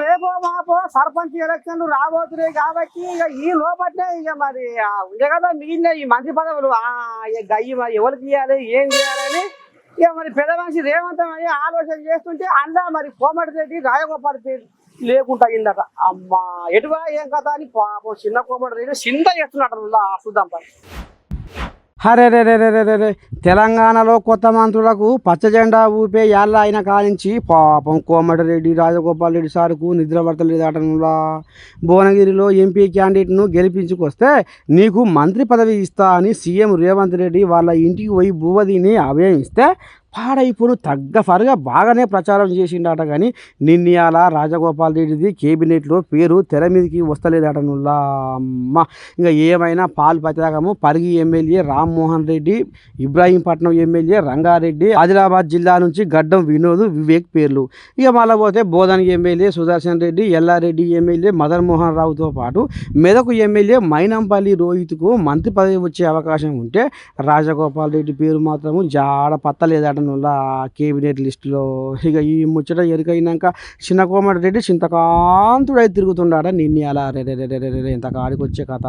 రేపో మాపో సర్పంచ్ ఎలక్షన్లు రాబోతున్నాయి కాబట్టి ఇక ఈ లోపట్నే ఇక మరి ఆ ఉండే కదా మిగిలిన ఈ మంత్రి పదవులు. ఆ గయ్యి మరి ఎవరు తీయాలి ఏం చేయాలని ఇక మరి పెద్ద మనిషి రేవంత్ ఆలోచన చేస్తుంటే అందా మరి కోమటి రెడ్డి రాయగోపాల్ పేరు లేకుండా అయిందట. అమ్మా ఎటువా ఏం కదా అని పాపం చిన్న కోమటి రెడ్డి చింత చేస్తున్నట్టు చూద్దాం పని అరే రే రే రే రే రే తెలంగాణలో కొత్త మంత్రులకు పచ్చ జెండా ఊపే యాళ్ళ ఆయన కానించి పాపం కోమటిరెడ్డి రాజగోపాల్ రెడ్డి సార్కు నిద్ర పడతలేదటనులా భువనగిరిలో ఎంపీ క్యాండిడేట్ను గెలిపించుకొస్తే నీకు మంత్రి పదవి ఇస్తా అని సీఎం రేవంత్ రెడ్డి వాళ్ళ ఇంటికి పోయి భూవదిని అభయం ఇస్తే పాడైపోను తగ్గఫరుగా బాగానే ప్రచారం చేసిండట కానీ నిన్నయాల రాజగోపాల్ రెడ్డిది కేబినెట్లో పేరు తెర మీదకి వస్తలేదట అమ్మ ఇంకా ఏమైనా పాలు పతాకము పరిగి ఎమ్మెల్యే రామ్మోహన్ రెడ్డి ఇబ్రాహీంపట్నం ఎమ్మెల్యే రంగారెడ్డి ఆదిలాబాద్ జిల్లా నుంచి గడ్డం వినోద్ వివేక్ పేర్లు. ఇక మళ్ళీ పోతే బోధన్ ఎమ్మెల్యే సుదర్శన్ రెడ్డి ఎల్లారెడ్డి ఎమ్మెల్యే మదన్ మోహన్ రావుతో పాటు మెదకు ఎమ్మెల్యే మైనంపల్లి రోహిత్కు మంత్రి పదవి వచ్చే అవకాశం ఉంటే రాజగోపాల్ రెడ్డి పేరు మాత్రము జాడ పత్తలేదటనులా కేబినెట్ లిస్టులో ఇక ఈ ముచ్చట ఎరుకైనాక చిన్న కోమటి రెడ్డి చింతకాంతుడై తిరుగుతున్నాడా నిన్ను అలా రే రే రే రే రే ఇంత కాడికి వచ్చే కథ